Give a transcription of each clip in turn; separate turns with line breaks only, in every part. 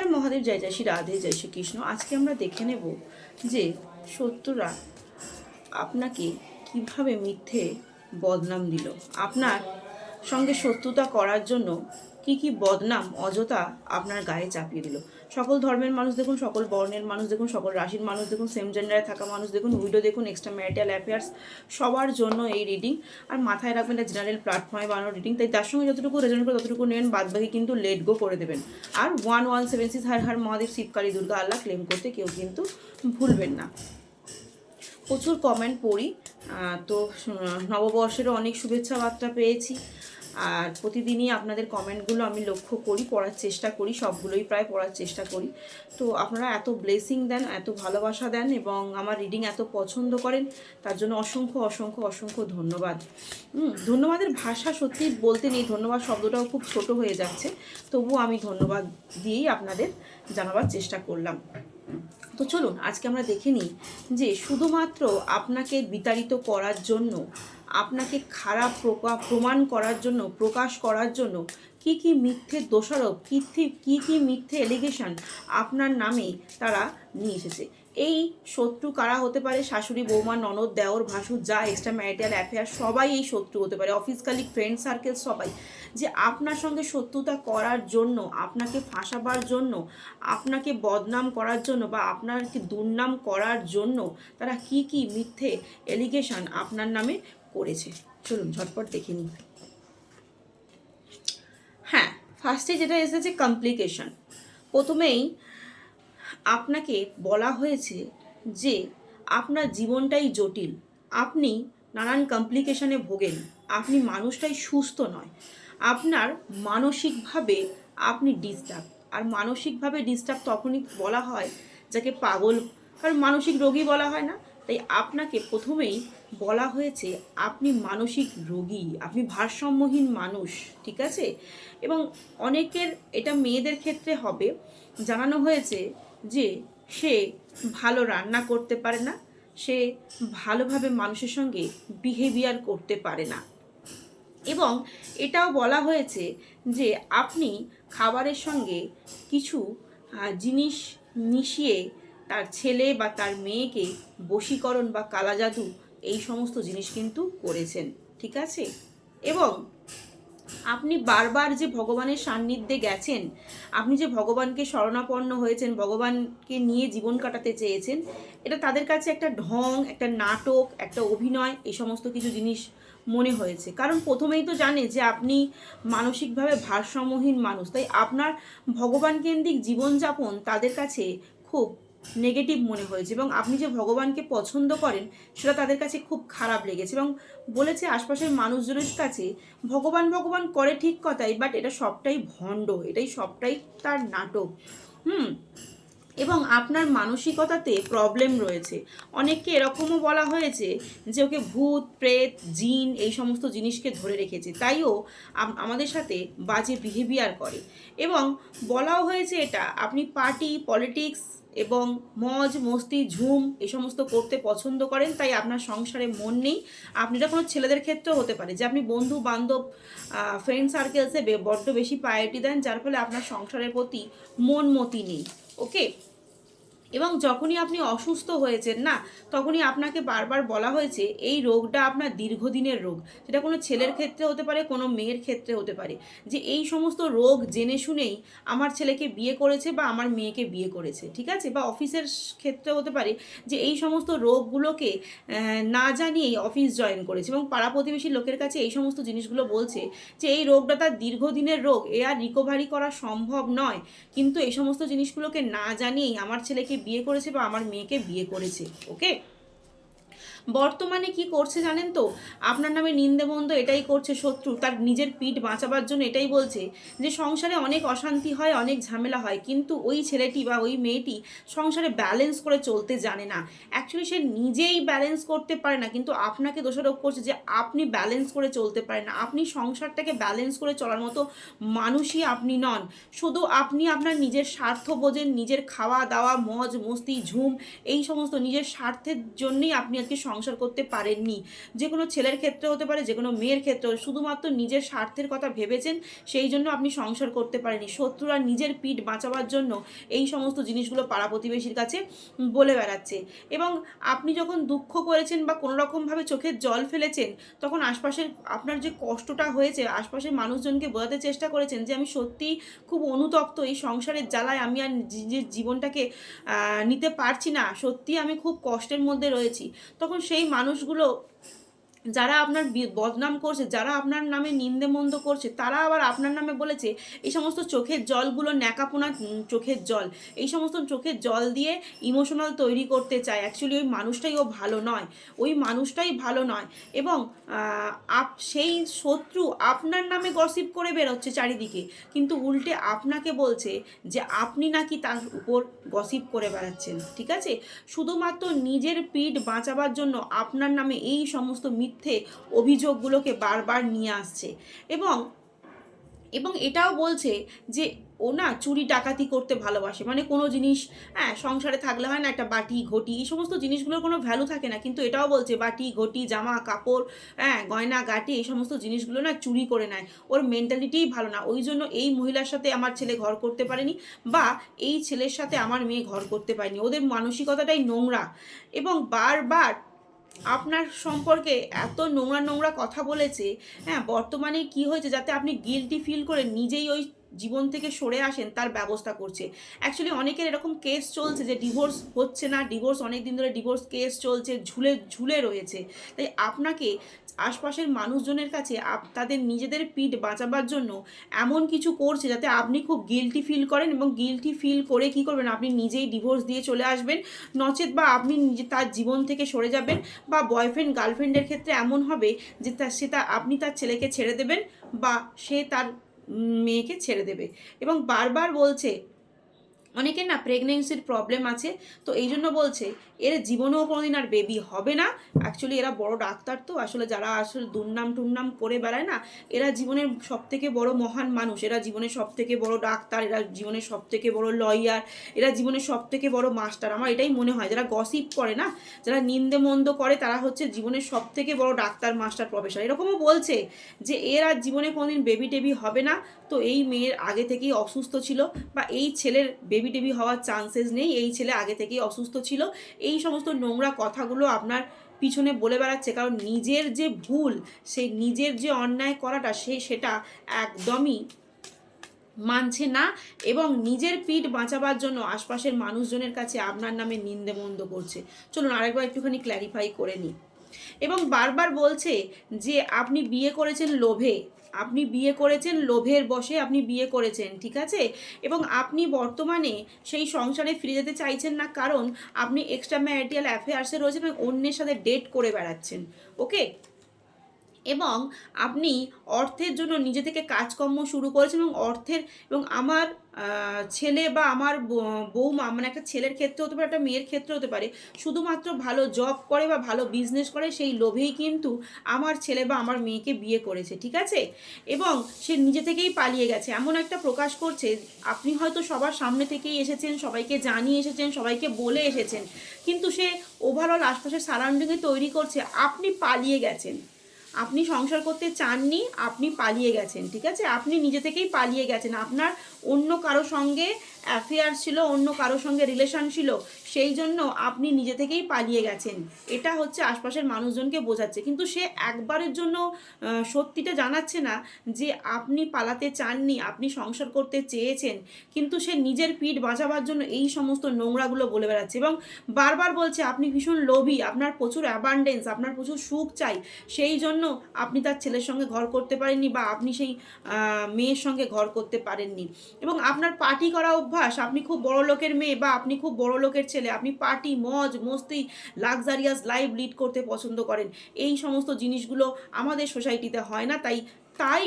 হর মহাদেব জয় জয় শ্রী রাধে, জয় শ্রী কৃষ্ণ। আজকে আমরা দেখে নেব যে সত্যরা আপনাকে কীভাবে মিথ্যে বদনাম দিল। আপনার সঙ্গে শত্রুতা করার জন্য কি কি বদনাম, অযথা আপনার গায়ে চাপিয়ে দিল। সকল ধর্মের মানুষ দেখুন, সকল বর্ণের মানুষ দেখুন, সকল রাশির মানুষ দেখুন সেম জেন্ডারে থাকা মানুষ দেখুন উইডো দেখুন এক্সট্রা ম্যারিটাল অ্যাফেয়ার্স সবার জন্য এই রিডিং আর মাথায় রাখবেন এটা জেনারেল প্ল্যাটফর্মে বানানো রিডিং তাই তার সঙ্গে যতটুকু রেজন করে ততটুকু নেবেন বাদ বাকি কিন্তু লেট গো করে দেবেন। আর one one seven six Har Har Mahadev Shivkali Durga, Allah claim করতে কেউ কিন্তু ভুলবেন না। প্রচুর কমেন্ট পড়ি তো নববর্ষেরও অনেক শুভেচ্ছা বার্তা পেয়েছি। আর প্রতিদিনই আপনাদের কমেন্টগুলো আমি লক্ষ্য করি, পড়ার চেষ্টা করি, সবগুলোই প্রায় পড়ার চেষ্টা করি। তো আপনারা এত ব্লেসিং দেন, এত ভালোবাসা দেন এবং আমার রিডিং এত পছন্দ করেন, তার জন্য অসংখ্য অসংখ্য অসংখ্য ধন্যবাদ। ধন্যবাদের ভাষা সত্যি বলতে নেই, ধন্যবাদ শব্দটাও খুব ছোট হয়ে যাচ্ছে, তবুও আমি ধন্যবাদ দিয়েই আপনাদের জানাবার চেষ্টা করলাম। তো চলুন, আজকে আমরা দেখে নিই যে শুধুমাত্র আপনাকে বিতাড়িত করার জন্য আপনাকে খারাপ প্রকা- প্রমাণ করার জন্য, প্রকাশ করার জন্য কি কি মিথ্যে দোষারোপ, কী কী কী মিথ্যে এলিগেশন আপনার নামে তারা নিয়ে এসেছে। এই শত্রু কারা হতে পারে? শাশুড়ি, বৌমা, ননদ, দেওর, ভাসুর, যা এক্সট্রা ম্যারিটাল অ্যাফেয়ার সবাই এই শত্রু হতে পারে। অফিস কালিক ফ্রেন্ড সার্কেল সবাই। যে আপনার সঙ্গে শত্রুতা করার জন্য, আপনাকে ফাঁসাবার জন্য, আপনাকে বদনাম করার জন্য বা আপনাকে দুর্নাম করার জন্য তারা কি কি মিথ্যে এলিগেশন আপনার নামে করেছে। চলুন, ঝটপট দেখে নিই। হ্যাঁ ফার্স্টে যেটা এসেছে কমপ্লিকেশন প্রথমেই আপনাকে বলা হয়েছে যে আপনার জীবনটাই জটিল। আপনি নানান কমপ্লিকেশনে ভোগেন। আপনি মানুষটাই সুস্থ নয়। আপনার মানসিকভাবে আপনি ডিস্টার্ব আর মানসিকভাবে ডিস্টার্ব তখনই বলা হয় যাকে পাগল, কারণ মানসিক রোগী বলা হয় না। তাই আপনাকে প্রথমেই বলা হয়েছে, আপনি মানসিক রোগী, আপনি ভারসাম্যহীন মানুষ, ঠিক আছে? এবং অনেকের এটা মেয়েদের ক্ষেত্রে হবে। জানানো হয়েছে যে, সে ভালো রান্না করতে পারে না, সে ভালোভাবে মানুষের সঙ্গে বিহেভিয়ার করতে পারে না। এবং এটাও বলা হয়েছে যে, আপনি খাবারের সঙ্গে কিছু জিনিস মিশিয়ে তার ছেলে বা তার মেয়েকে বশীকরণ বা কালাজাদু এই সমস্ত জিনিস কিন্তু করেছেন, ঠিক আছে? এবং আপনি বারবার যে ভগবানের সান্নিধ্যে গেছেন, আপনি যে ভগবানকে শরণাপন্ন হয়েছেন, ভগবানকে নিয়ে জীবন কাটাতে চেয়েছেন, এটা তাদের কাছে একটা ঢং, একটা নাটক, একটা অভিনয়, এই সমস্ত কিছু জিনিস মনে হয়েছে। কারণ প্রথমেই তো জানে যে আপনি মানসিকভাবে ভারসাম্যহীন মানুষ, তাই আপনার ভগবান কেন্দ্রিক জীবনযাপন তাদের কাছে খুব নেগেটিভ মনে হয়েছে এবং আপনি যে ভগবানকে পছন্দ করেন, সেটা তাদের কাছে খুব খারাপ লেগেছে এবং বলেছে আশপাশের মানুষজনের কাছে, ভগবান ভগবান করে ঠিক কথাই বাট এটা সবটাই ভণ্ড, এটাই সবটাই তার নাটক। হুম? এবং আপনার মানসিকতাতে প্রবলেম রয়েছে। অনেককে এরকমও বলা হয়েছে যে ওকে ভূত, প্রেত, জিন এই সমস্ত জিনিসকে ধরে রেখেছে। তাইও আমাদের সাথে বাজে বিহেভিয়ার করে। এবং বলাও হয়েছে এটা, আপনি পার্টি পলিটিক্স এবং মজ, মস্তি, ঝুম এই সমস্ত করতে পছন্দ করেন, তাই আপনার সংসারে মন নেই। আপনি এটা কোনো ছেলেদের ক্ষেত্রেও হতে পারে যে আপনি বন্ধু, বান্ধব ফ্রেন্ড সার্কেলসে বড্ড বেশি প্রায়োরিটি দেন, যার ফলে আপনার সংসারের প্রতি মন মতি নেই। ওকে এবং যখনই আপনি অসুস্থ হয়েছেন, না, তখনই আপনাকে বারবার বলা হয়েছে, এই রোগটা আপনার দীর্ঘদিনের রোগ। সেটা কোনো ছেলের ক্ষেত্রে হতে পারে, কোনো মেয়ের ক্ষেত্রে হতে পারে। যে এই সমস্ত রোগ জেনে শুনেই আমার ছেলেকে বিয়ে করেছে বা আমার মেয়েকে বিয়ে করেছে, ঠিক আছে? বা অফিসের ক্ষেত্রে হতে পারে যে এই সমস্ত রোগগুলোকে না জানিয়েই অফিস জয়েন করেছে এবং পাড়া প্রতিবেশী লোকের কাছে এই সমস্ত জিনিসগুলো বলছে যে, এই রোগটা তার দীর্ঘদিনের রোগ, এ আর রিকভারি করা সম্ভব নয়। কিন্তু এই সমস্ত জিনিসগুলোকে না জানিয়েই আমার ছেলেকে বিয়ে করেছে বা আমার মেয়েকে বিয়ে করেছে ওকে বর্তমানে কি করছে জানেন তো? আপনার নামে নিন্দে মন্দ এটাই করছে শত্রু, তার নিজের পিঠ বাঁচাবার জন্য এটাই বলছে যে সংসারে অনেক অশান্তি হয়, অনেক ঝামেলা হয়, কিন্তু ওই ছেলেটি বা ওই মেয়েটি সংসারে ব্যালেন্স করে চলতে জানে না। অ্যাকচুয়ালি সে নিজেই ব্যালেন্স করতে পারে না, কিন্তু আপনাকে দোষারোপ করছে যে আপনি ব্যালেন্স করে চলতে পারেন না। আপনি সংসারটাকে ব্যালেন্স করে চলার মতো মানুষই আপনি নন। শুধু আপনি আপনার নিজের স্বার্থ বোঝেন, নিজের খাওয়া দাওয়া মজ মস্তি ঝুম, এই সমস্ত নিজের স্বার্থের জন্যই আপনি আজকে সংসার করতে পারেননি। যে কোনো ছেলের ক্ষেত্রে হতে পারে যে কোনো মেয়ের ক্ষেত্রে শুধুমাত্র নিজের স্বার্থের কথা ভেবেছেন, সেই জন্য আপনি সংসার করতে পারেননি। শত্রুরা নিজের পিঠ বাঁচাবার জন্য এই সমস্ত জিনিসগুলো পাড়া প্রতিবেশীর কাছে বলে বেড়াচ্ছে। এবং আপনি যখন দুঃখ করেছেন বা কোনো রকমভাবে চোখের জল ফেলেছেন, তখন আশপাশের আপনার যে কষ্টটা হয়েছে, আশপাশের মানুষজনকে বোঝাতে চেষ্টা করেছেন যে, আমি সত্যিই খুব অনুতপ্ত এই সংসারের জ্বালায় আমি আর নিজের জীবনটাকে নিতে পারছি না। সত্যি আমি খুব কষ্টের মধ্যে রয়েছি। তখন সেই মানুষগুলো যারা আপনার বদনাম করছে, যারা আপনার নামে নিন্দে মন্দ করছে, তারা আবার আপনার নামে বলেছে, এই সমস্ত চোখের জলগুলো ন্যাকাপোনা চোখের জল, এই সমস্ত চোখের জল দিয়ে ইমোশনাল তৈরি করতে চায়। অ্যাকচুয়ালি ওই মানুষটাই ও ভালো নয়। ওই মানুষটাই ভালো নয়। এবং আপ, সেই শত্রু আপনার নামে গসিপ করে বেরোচ্ছে চারিদিকে। কিন্তু উল্টে আপনাকে বলছে যে, আপনি নাকি তার উপর গসিপ করে বেড়াচ্ছেন। ঠিক আছে? শুধুমাত্র নিজের পিঠ বাঁচাবার জন্য আপনার নামে এই সমস্ত মিথ্যে অভিযোগগুলোকে বারবার নিয়ে আসছে। এবং এবং এটাও বলছে যে ও না চুরি ডাকাতি করতে ভালোবাসে। মানে কোনো জিনিস হ্যাঁ সংসারে থাকলে হয় না একটা বাটি, ঘটি, এই সমস্ত জিনিসগুলোর কোনো ভ্যালু থাকে না। কিন্তু এটাও বলছে বাটি, ঘটি, জামা, কাপড় হ্যাঁ গয়না, গাটি, এই সমস্ত জিনিসগুলো না চুরি করে নেয়। ওর মেন্টালিটিই ভালো না। ওই জন্য এই মহিলার সাথে আমার ছেলে ঘর করতে পারেনি বা এই ছেলের সাথে আমার মেয়ে ঘর করতে পারেনি। ওদের মানসিকতাটাই নোংরা। এবং বারবার আপনার সম্পর্কে এত নোংরা নোংরা কথা বলেছে হ্যাঁ বর্তমানে কি হয়েছে যাতে আপনি গিলটি ফিল করে নিজেই ওই জীবন থেকে সরে আসেন, তার ব্যবস্থা করছে। অ্যাকচুয়ালি অনেকের এরকম কেস চলছে যে ডিভোর্স হচ্ছে না ডিভোর্স অনেক দিন ধরে ডিভোর্স কেস চলছে, ঝুলে ঝুলে রয়েছে। তাই আপনাকে আশপাশের মানুষজনের কাছে তাদের নিজেদের পিঠ বাঁচাবার জন্য এমন কিছু করছে যাতে আপনি খুব গিলটি ফিল করেন এবং গিলটি ফিল করে কি করবেন? আপনি নিজেই ডিভোর্স দিয়ে চলে আসবেন। নচেত বা আপনি নিজে তার জীবন থেকে সরে যাবেন বা বয়ফ্রেন্ড গার্লফ্রেন্ডের ক্ষেত্রে এমন হবে যে তার সে তা, আপনি তার ছেলেকে ছেড়ে দেবেন বা সে তার মেয়েকে ছেড়ে দেবে। এবং বারবার বলছে, অনেকের না প্রেগনেন্সির প্রবলেম আছে, তো এই জন্য বলছে এর জীবনেও কোনোদিন আর বেবি হবে না। অ্যাকচুয়ালি এরা বড় ডাক্তার তো, আসলে যারা আসলে দুর্নাম টুর্নাম করে বেড়ায় না, এরা জীবনের সব থেকে বড় মহান মানুষ। এরা জীবনের সব থেকে বড় ডাক্তার, এরা জীবনের সব থেকে বড় লয়ার এরা জীবনের সব থেকে বড় মাস্টার আমার এটাই মনে হয়, যারা গসিপ করে না, যারা নিন্দে মন্দ করে, তারা হচ্ছে জীবনের সব থেকে বড় ডাক্তার মাস্টার প্রফেসর এরকমও বলছে যে, এর আর জীবনে কোনোদিন বেবি টেবি হবে না। তো এই মেয়ের আগে থেকেই অসুস্থ ছিল, বা এই ছেলের বেবি টেবি হওয়ার চান্সেস নেই, এই ছেলে আগে থেকেই অসুস্থ ছিল। এই সমস্ত নোংরা কথাগুলো আপনার পিছনে বলে বেড়াচ্ছে। কারণ নিজের যে ভুল, সেই নিজের যে অন্যায় করাটা, সে সেটা একদমই মানছে না এবং নিজের পিঠ বাঁচাবার জন্য আশপাশের মানুষজনের কাছে আপনার নামে নিন্দে মন্দ করছে। চলুন আরেকবার একটুখানি ক্ল্যারিফাই করে নিই। এবং বারবার বলছে যে, আপনি বিয়ে করেছেন লোভে। আপনি বিয়ে করেছেন, লোভের বসে আপনি বিয়ে করেছেন, ঠিক আছে? এবং আপনি বর্তমানে সেই সংসারে ফিরে যেতে চাইছেন না কারণ আপনি এক্সট্রা ম্যারিটাল অ্যাফেয়ার্সে রয়েছেন এবং অন্যের সাথে ডেট করে বেড়াচ্ছেন ওকে এবং আপনি অর্থের জন্য নিজে থেকে কাজকর্ম শুরু করেছেন এবং অর্থের এবং আমার ছেলে বা আমার বৌমা মানে একটা ছেলের ক্ষেত্রে হতে পারে, একটা মেয়ের ক্ষেত্রে হতে পারে, শুধুমাত্র ভালো জব করে বা ভালো বিজনেস করে সেই লোভেই কিন্তু আমার ছেলে বা আমার মেয়েকে বিয়ে করেছে, ঠিক আছে? এবং সে নিজে থেকেই পালিয়ে গেছে। এমন একটা প্রকাশ করছে, আপনি হয়তো সবার সামনে থেকেই এসেছেন, সবাইকে জানিয়ে এসেছেন, সবাইকে বলে এসেছেন, কিন্তু সে ওভারঅল আশপাশের সারাউন্ডিংয়ে তৈরি করছে, আপনি পালিয়ে গেছেন। আপনি সংসার করতে চাননি, আপনি পালিয়ে গেছেন, ঠিক আছে? আপনি নিজে থেকেই পালিয়ে গেছেন। আপনার অন্য কারও সঙ্গে অ্যাফেয়ার ছিল, অন্য কারও সঙ্গে রিলেশন ছিল, সেই জন্য আপনি নিজে থেকেই পালিয়ে গেছেন। এটা হচ্ছে আশপাশের মানুষজনকে বোঝাচ্ছে। কিন্তু সে একবারের জন্য সত্যিটা জানাচ্ছে না যে আপনি পালাতে চাননি, আপনি সংসার করতে চেয়েছেন। কিন্তু সে নিজের পিঠ বাঁচাবার জন্য এই সমস্ত নোংরাগুলো বলে বেড়াচ্ছে এবং বারবার বলছে, আপনি ভীষণ লোভী, আপনার প্রচুর অ্যাবান্ডেন্স আপনার প্রচুর সুখ চাই। সেই জন্য আপনি তার ছেলের সঙ্গে ঘর করতে পারেননি বা আপনি সেই মেয়ের সঙ্গে ঘর করতে পারেননি। এবং আপনার পার্টি করা অভ্যাস, আপনি খুব বড় লোকের মেয়ে বা আপনি খুব বড় লোকের ছেলে, আপনি পার্টি, মজ, মস্তি, লাক্সারিয়াস লাইফ লিড করতে পছন্দ করেন। এই সমস্ত জিনিসগুলো আমাদের সোসাইটিতে হয় না, তাই তাই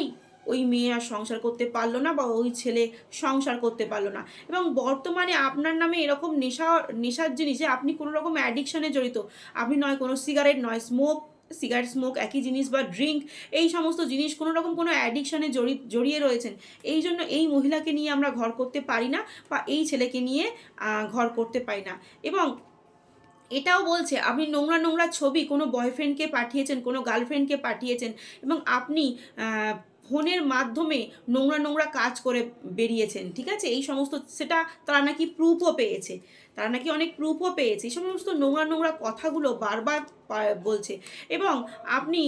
ওই মেয়ে আর সংসার করতে পারল না বা ওই ছেলে সংসার করতে পারল না। এবং বর্তমানে আপনার নামে এরকম নেশা, নেশার জিনিস আপনি কোনো রকম অ্যাডিকশানে জড়িত। আপনি নয় কোনো সিগারেট নয় স্মোক সিগারেট স্মোক একই জিনিস বা ড্রিঙ্ক এই সমস্ত জিনিস কোনো রকম কোনো অ্যাডিকশানে জড়ি জড়িয়ে রয়েছেন। এই জন্য এই মহিলাকে নিয়ে আমরা ঘর করতে পারি না বা এই ছেলেকে নিয়ে ঘর করতে পারি না। এবং এটাও বলছে, আপনি নোংরা নোংরা ছবি কোনো বয়ফ্রেন্ডকে পাঠিয়েছেন, কোনো গার্লফ্রেন্ডকে পাঠিয়েছেন এবং আপনি ফোনের মাধ্যমে নোংরা নোংরা কাজ করে বেরিয়েছেন, ঠিক আছে? এই সমস্ত, সেটা তারা নাকি প্রুফও পেয়েছে। তারা নাকি অনেক প্রুফও পেয়েছে। এই সমস্ত নোংরা নোংরা কথাগুলো বারবার বলছে। এবং আপনি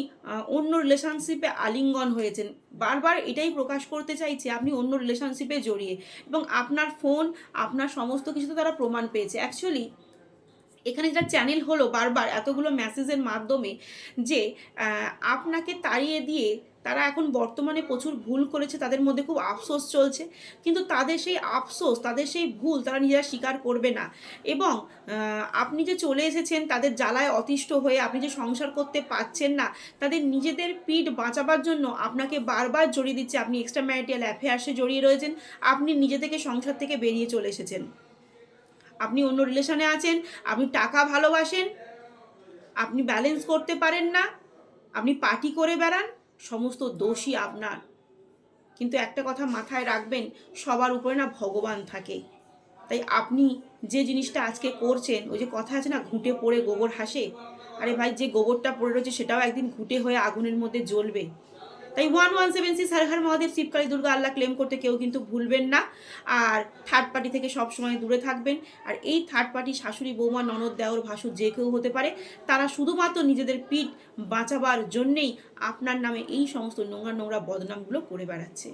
অন্য রিলেশনশিপে আলিঙ্গন হয়েছেন। বারবার এটাই প্রকাশ করতে চাইছে আপনি অন্য রিলেশনশিপে জড়িয়ে। এবং আপনার ফোন আপনার সমস্ত কিছু তো তারা প্রমাণ পেয়েছে। অ্যাকচুয়ালি এখানে যেটা চ্যানেল হলো বারবার এতগুলো মেসেজের মাধ্যমে যে আপনাকে তাড়িয়ে দিয়ে তারা এখন বর্তমানে প্রচুর ভুল করেছে, তাদের মধ্যে খুব আফসোস চলছে। কিন্তু তাদের সেই আফসোস, তাদের সেই ভুল তারা নিজেরা স্বীকার করবে না। এবং আপনি যে চলে এসেছেন, তাদের জ্বালায় অতিষ্ঠ হয়ে আপনি যে সংসার করতে পারছেন না, তাদের নিজেদের পিঠ বাঁচাবার জন্য আপনাকে বারবার জড়িয়ে দিচ্ছে। আপনি এক্সট্রা ম্যারিটাল অ্যাফেয়ার্সে জড়িয়ে রয়েছেন, আপনি নিজে থেকে সংসার থেকে বেরিয়ে চলে এসেছেন। আপনি অন্য রিলেশনে আছেন, আপনি টাকা ভালোবাসেন, আপনি ব্যালেন্স করতে পারেন না, আপনি পার্টি করে বেড়ান সমস্ত দোষী আপনার। কিন্তু একটা কথা মাথায় রাখবেন সবার উপরে না ভগবান থাকে। তাই আপনি যে জিনিসটা আজকে করছেন ওই যে কথা আছে না ঘুঁটে পড়ে গোবর হাসে? আরে ভাই যে গোবরটা পড়ে রয়েছে সেটাও একদিন ঘুঁটে হয়ে আগুনের মধ্যে জ্বলবে। তাই one one seven six Har Har Mahadev Shivkali Durga Allah claim করতে কেউ কিন্তু ভুলবেন না। আর থার্ড পার্টি থেকে সবসময় দূরে থাকবেন। আর এই থার্ড পার্টি শাশুড়ি, বৌমা, ননদ, দেওর, ভাসুর যে কেউ হতে পারে, তারা শুধুমাত্র নিজেদের পিঠ বাঁচাবার জন্যেই আপনার নামে এই সমস্ত নোংরা নোংরা বদনামগুলো করে বেড়াচ্ছে।